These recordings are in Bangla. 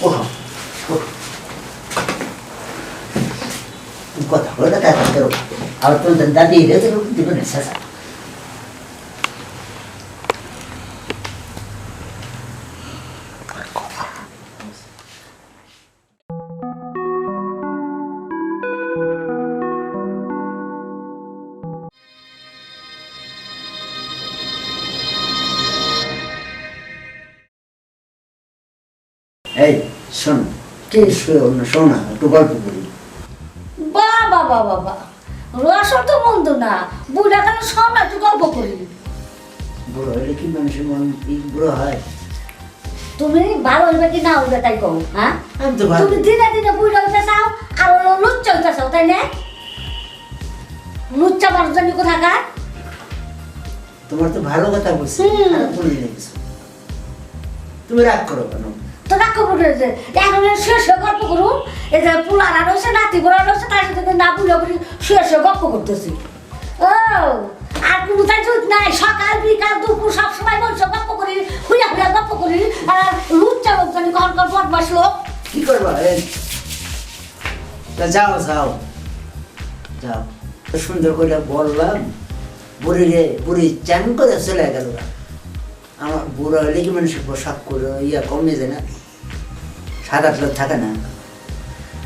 ওঠো কথা বলে তাই করো আর তোমাদের দাদি রেখে দিবে না শেষা এই শোন কে শোন একটু গল্প করি। বাবা বাবা তো মন্দ না বুড়া কেন একটু গল্প করি। বুড়ো হলে কি মানুষের মন বুড়ো হয়? তুমি ভালো হইবে কি না হইবে তাই কও হ্যাঁ? তুমি দিনে দিনে বুড়া হইতে চাও আর ওরা লুচ্চা হইতে চাও তাই না? লুচ্চা মানুষ জানি কোথাকার? তোমার তো ভালো কথা বলছি তুমি রাগ করো কেন? তো রাখ বলেছে এখন শুয়ে শুয়ে এই যে পুলারা রয়েছে নাতি গোড়া রয়েছে না বুড়ো বুড়ি শুয়ে শুয়ে গল্প করতেছি। ও, আর কোনো নাই। সকাল, বিকাল, দুপুর সব সময় বলছো, গল্প করি হুইয়া হুইয়া গল্প করি। আর লুচ্চা লোক জানি কখন কখন বদমাস লোক। কি করবা যাও যাও। যাও। সুন্দর করে বললাম, বুড়ি রে, বুড়ি চ্যান করে চলে গেল আমার বুড়ো হলে কি মানুষের পোশাক করে ইয়া কমে যায় না? আট লোক থাকে না,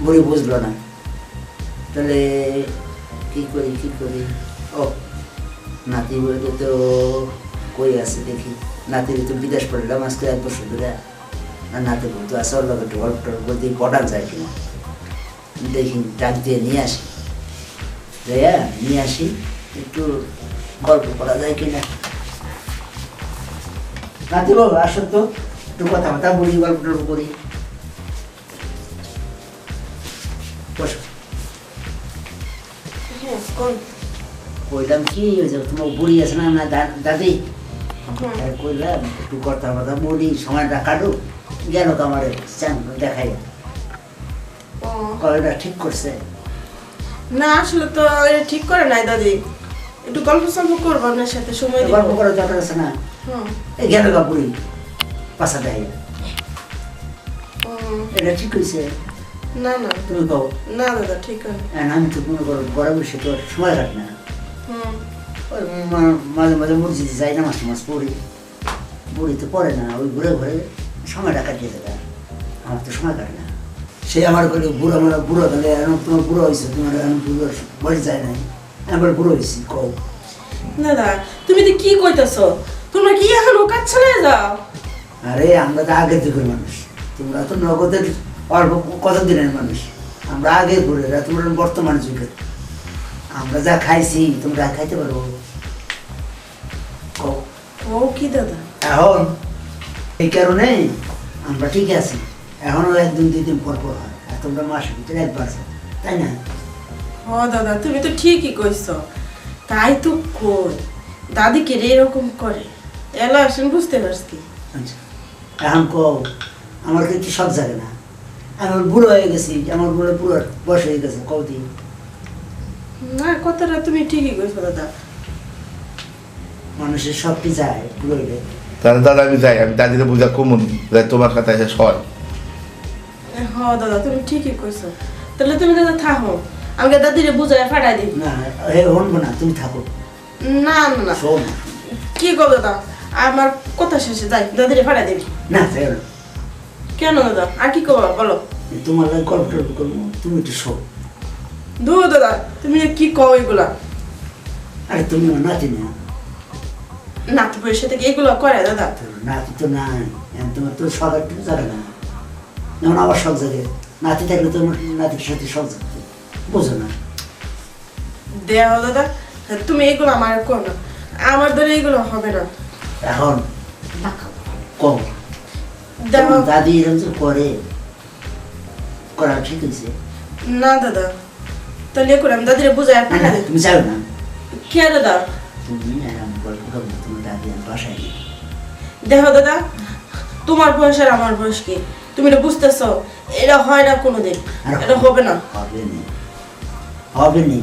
বুড়ি বুঝলো না। তাহলে কি করি কি করি? ও, নাতি বলতে তো কই আছে দেখি। নাতির তো বিদেশ পড়লাম, আজকে এক বছর ধরে আর নাতি বলতো আসল লোক একটু গল্প টল্প পটান যায় কিনা। দেখি, ডাক দিয়ে নিয়ে আসি। রেয়া নিয়ে আসি, একটু গল্প করা যায় কিনা। নাতি বাবু আসো তো, একটু কথাবার্তা বলি, গল্প টল্প করি। হ্যাঁ কইলাম কি হয়েছে? তোমার বুড়ি আছে না? না দাদি। কইলাম একটু কথাবার্তা বলি সময়টা কাটু গেল তো আমার চান দেখাই ও। কয়টা ঠিক করছে? না আসলে তো ঠিক করে নাই দাদি। একটু গল্প সল্প করব আপনার সাথে সময় গল্প করার দরকার আছে না? হুম। এই গেল গা বুড়ি পাশা দেয় এটা ঠিক হয়েছে না না। তুমি কও না দাদা ঠিক হয় আমি তো মনে করো ঘরে বসে তো সময় কাট না। হুম। ওই মাঝে মাঝে মসজিদে যাই না মাস মাস পড়ি বুড়ি তো পড়ে না ওই ঘুরে ঘুরে সময়টা কাটিয়ে দেবে। আমার তো সময় কাটে না। সে আমার করে বুড়ো আমার বুড়ো তাহলে এখন তোমার বুড়ো হয়েছে তোমার এখন বুড়ো বয়স যায় নাই। আমার বুড়ো হয়েছি কও। দাদা তুমি তো কি কইতাছ? তোমরা কি এখন কাজ চলে যাও? আরে আমরা তো আগের যুগের মানুষ। তোমরা তো নগদের অল্প কত দিনের মানুষ? আমরা আগে ঘুরে তোমরা বর্তমান যুগের। আমরা যা খাইছি তোমরা খাইতে পারো। কও। ও কি দাদা? এখন এই কারণে আমরা ঠিক আছি। এখনও একদিন দুই দিন পর পর হয়। আর তোমরা মাসের ভিতরে একবার তাই না? ও দাদা তুমি তো ঠিকই কইছ। তাই তো কই। দাদিকে রে এরকম করে? এলা আসেন বুঝতে পারছি। আচ্ছা। এখন কও আমার কিন্তু সব জাগে না। আমি বুড়ো হয়ে গেছি আমার বুড়ো পুরো বয়স হয়ে গেছে কও দিন। না কথাটা তুমি ঠিকই কইছো দাদা। মানুষের সব কি যায় বুড়ো হইলে তাহলে দাদা আমি যাই আমি দাদিকে বুঝা কমুন তোমার কথা এসে সয় হ দাদা তুমি ঠিকই কইছো। তাহলে তুমি দাদা থাকো আমাকে দাদিরে বুঝায় ফাটাই দিই না হে হনবো না তুমি থাকো। না না না। শোন। কি গো দাদা আমার কথা শেষে যাই দাদিরে ফাটাই দিবি। না যাই না। কেন দাদা? আর কি করব বলো। তোমার লাগে গল্প টল্প করব তুমি একটু শো দু দাদা তুমি কি কও এগুলা? আরে তুমি নাতি না। নাতি বউয়ের সাথে এগুলো করে দাদা? নাতি তো নাই তোমার তো শখ একটু জাগে না। যেমন আমার জাগে নাতি থাকলে তোমার নাতির সাথে শখ বোঝো না। দেয়া দাদা তুমি এগুলো আমার কো না। আমার দ্বারা এগুলো হবে না। এখন কম দাদি। এরকম যে করে করা ঠিক হয়েছে না দাদা। তাহলে এ করে আমি দাদিরে বুঝায় না, না, ফাটাই দিই তুমি যাও না। কে দাদা? তুমি এরকম গল্প করব তোমার দাদি আর বাসায় নেই দেখো দাদা তোমার বয়স আর আমার বয়স কি? তুমি এটা বুঝতেছো? এটা হয় না কোনোদিন। এটা হবে না। হবে নি। হবে নি।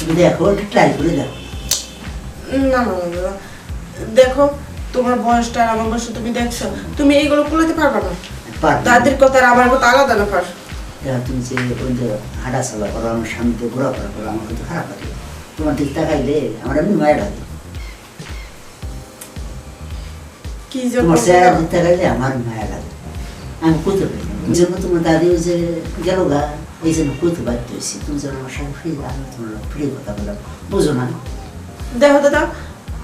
তুমি দেখো ট্রাই করে দেখো। না না দেখো তোমার বয়সটা আর আমার বয়সটা তুমি দেখছ তুমি এইগুলো কুলাতে পারবে না। দাদির কথা আর আমার কথা আলাদা না ফার্স্ট দেখো তুমি যে ওই যে হাঁটা চলা করো আমার স্বামীতে ঘোরাফেরা করো আমার কিন্তু খারাপ লাগে। তোমার দিক তাকাইলে আমার এমনি মায়া লাগে। কি তোমার চেহারা। দিক তাকাইলে আমার মায়া লাগে। আমি কইতে পারি ওই জন্য তোমার দাদি ওই যে গেল গা এই জন্য কইতে বাধ্য হয়েছি। তুমি যেন আমার সঙ্গে ফ্রি আমি তোমার ফ্রি কথা বললাম বুঝো না। দেখো দাদা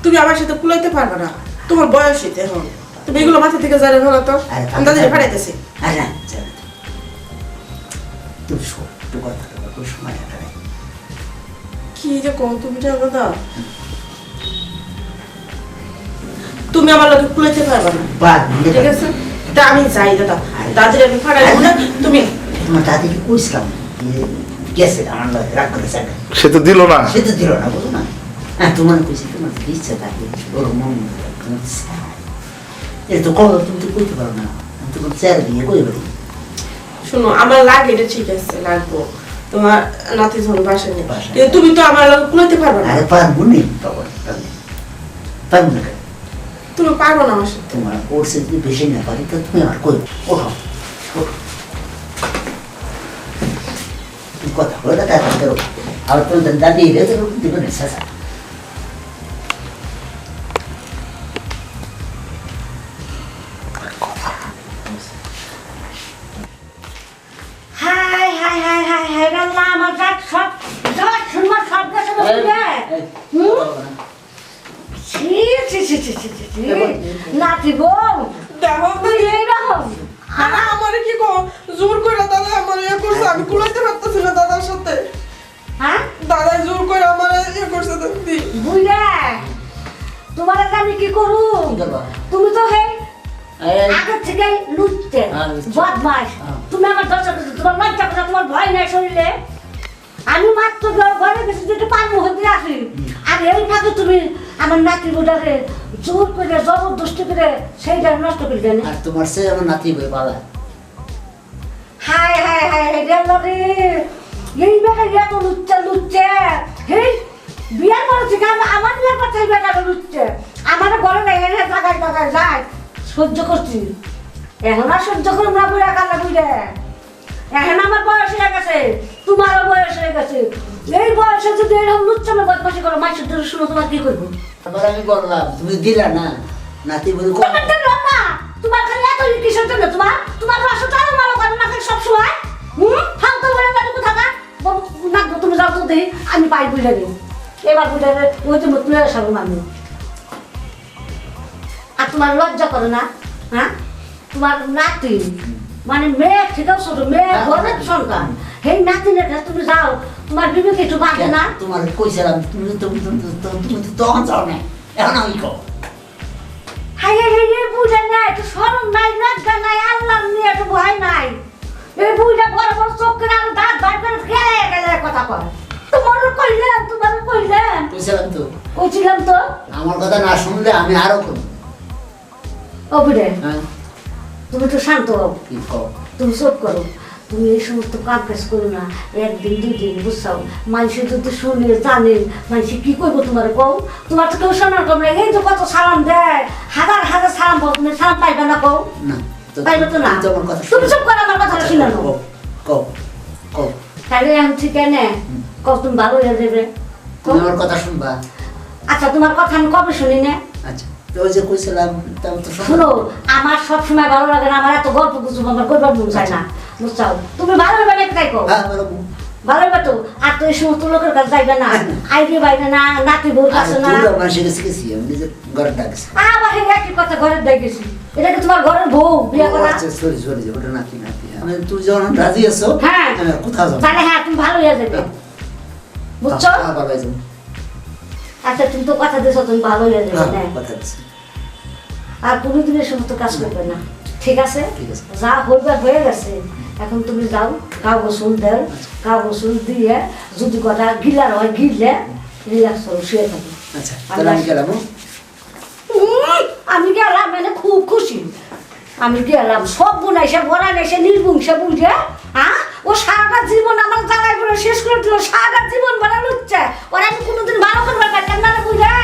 তুমি আমার সাথে কুলাইতে পারবে না। তোমার বয়স হইতে এখন তুমি এগুলো মাথা থেকে জানে ভালো তো। আমি দাদিকে ফাটাইতেছি আর না তুমি শো কথা বলো, সময় কাটাবে কি যে কম তুমি দাদা? তুমি আমার লোকে কুলাইতে পারবে না। না। ঠিক আছে? তা আমি যাই দাদা। দাদির আমি ফাটাইবো না? তুমি তোমার দাদিকে কইছিলাম গেছে আমার লাগে রাগ করে সে তো দিল না। সে তো দিল না বুঝো না। কইছি তোমার যদি ইচ্ছা থাকে ওর মন তোমার চায়। এটা তো কবে তুমি তো কইতে পারো না আমি তোমার চেয়ার দিয়ে কই পারি শোনো আমার লাগে এটা ঠিক আছে লাগবো তোমার নাতি যখন বাসায় নেই। কিন্তু তুমি তো আমার লোকে কুলাইতে পারবে না আরে পারব নি পারব না। তুমি পারব না আমার সাথে তোমার কোর্সে যদি বেশি না পারি তো তুমি আমার কই ওঠো। তুমি কথা বলে না আর তোমার দাদি এলে তো দিবে না নাতি হ্যাঁ আমার কি কো? জোর করে দাদা আমার ইয়ে করছে আমি কুলাইতে পারতেছি না দাদার সাথে। হ্যাঁ? দাদা জোর করে আমার ইয়ে করছে বুঝলে তোমার আগে আমি কি করু? তুমি তো হে এই, আগে থেকে লুটতে হ্যাঁ, বদমাস হ্যাঁ। তুমি আমার করছ তোমার লজ্জা কথা তোমার ভয় নাই শরীরে। আমি মাত্র ঘর- ঘরে গেছি যেটা পারব হতে আসি। আর এই ফাঁকে তুমি আমার নাতি বুড়ারে জোর করে জবরদস্তি করে সেইটা নষ্ট করে দেন আর তোমার সে আমার নাতি বই পালা। রে। এই বেটা এত হেই বিয়ার পর থেকে আমার বিয়ার পর থেকে বেটা লুচ্ছে আমার ঘরে না এনে লাগাই লাগাই যায় সহ্য করছি। এখন আর সহ্য করব না বুড়া কালা বুড়ে। এখন আমার বয়স হয়ে গেছে। তোমারও বয়স হয়ে গেছে। এই বয়সে যদি এরকম লুচ্ছে আমি বদমাসি করো মাইসের ধরে শুনো তোমার কি করব? তারপর আমি বললাম তুমি দিলা না। নাতি কম তোমার তো লোক না তোমার খালি এত কিসের জন্য? তোমার তোমার রস তো আরও ভালো করে না খালি সবসময়। হুম? ফালতু বলে বাড়ি কোথাকা না তুমি যাও তো দেখি আমি পাই বুঝে দিই এবার বুঝে ওই তো তুলে আসাবো আমি। আর তোমার লজ্জা করে না হ্যাঁ? তোমার নাতি মানে মেয়ে থেকেও ছোট মেয়ে ঘরের সন্তান। সেই নাতিনের কাছে তুমি যাও তোমার বিবেক একটু বাঁধে না? তোমার কইছিলাম তুমি তো তুমি তো- তুমি তুমি তো তখন যাও না এখন আমি কো হাই এই বুঝে নাই নাই লজ্জা নাই আল্লাহ নিয়ে একটু ভয় নাই। এই বুঝে বড় বড় দাঁত বার করে গেলে গেলে কথা কয়। তোমার কইছিলাম তো। কইছিলাম তো? আমার কথা না শুনলে আমি আরও করব ও বুড়ে হ্যাঁ। তুমি তো শান্ত হও। তুমি চুপ করো। তুমি এই সমস্ত কাজ কাজ করো না। একদিন দুই দিন বুঝছাও? মানুষের যদি শুনে জানে মানুষ কি করব তোমার কও? তোমার তো কেউ শোনার কম এই তো কত সালাম দেয়। হাজার হাজার সালাম পাও তুমি সালাম পাইবে না কও? পাইবে তো না? তুমি। চুপ করে আমার কথা শুনে নাও। কও কও কও। তাহলে এখন ঠিক আছে কও তুমি ভালো হয়ে যাবে। আমার কথা শুনবা? আচ্ছা তোমার কথা আমি কবে শুনি না? আচ্ছা। ওই যে কইছিলাম শোনো আমার সব সময় ভালো লাগে না আমার এত গল্প কিছু আমার করবার মন চায় না। বুঝছাও? তুমি ভালো হবে না তাই কো হ্যাঁ ভালো হবে তো আর তো এই সমস্ত লোকের কাছে যাইবে না। আইডি বাইরে না নাতি আর কাছে না। মানুষের কাছে গেছি আমি নিজের ঘরে ডাকছি আবার এই একই কথা ঘরে দেখেছি এটা কি তোমার ঘরের বউ বিয়ে করা? আচ্ছা সরি সরি ওটা নাতি নাতি। আমি তুই যখন রাজি আছো হ্যাঁ। কোথাও যাব তাহলে হ্যাঁ তুমি ভালো হয়ে যাবে। বুঝছ? হ্যাঁ বাবা যাব। আচ্ছা তুমি তো কথা দিয়েছ তুমি ভালো হয়ে যাবে হ্যাঁ হ্যাঁ। কথা আর কোনোদিন এই সমস্ত কাজ করবে না। ঠিক আছে? যা হইবার হয়ে গেছে। এখন তুমি যাও গা গোসল দেও গা গোসল দিয়ে যদি কটা গিলার হয় গিললে রিল্যাক্স করো শুয়ে থাকো। আচ্ছা আমি গেলাম? উম, আমি গেলাম মানে খুব খুশি। আমি গেলাম সব বুনাইছে বনাইছে নির্বংশে বুঝে হ্যাঁ? ও সারাটা জীবন আমার জায়গায় করে শেষ করে দিল সারাটা জীবন বাড়ানো হচ্ছে। ওরা কোনোদিন ভালো করবার কেন না বুঝা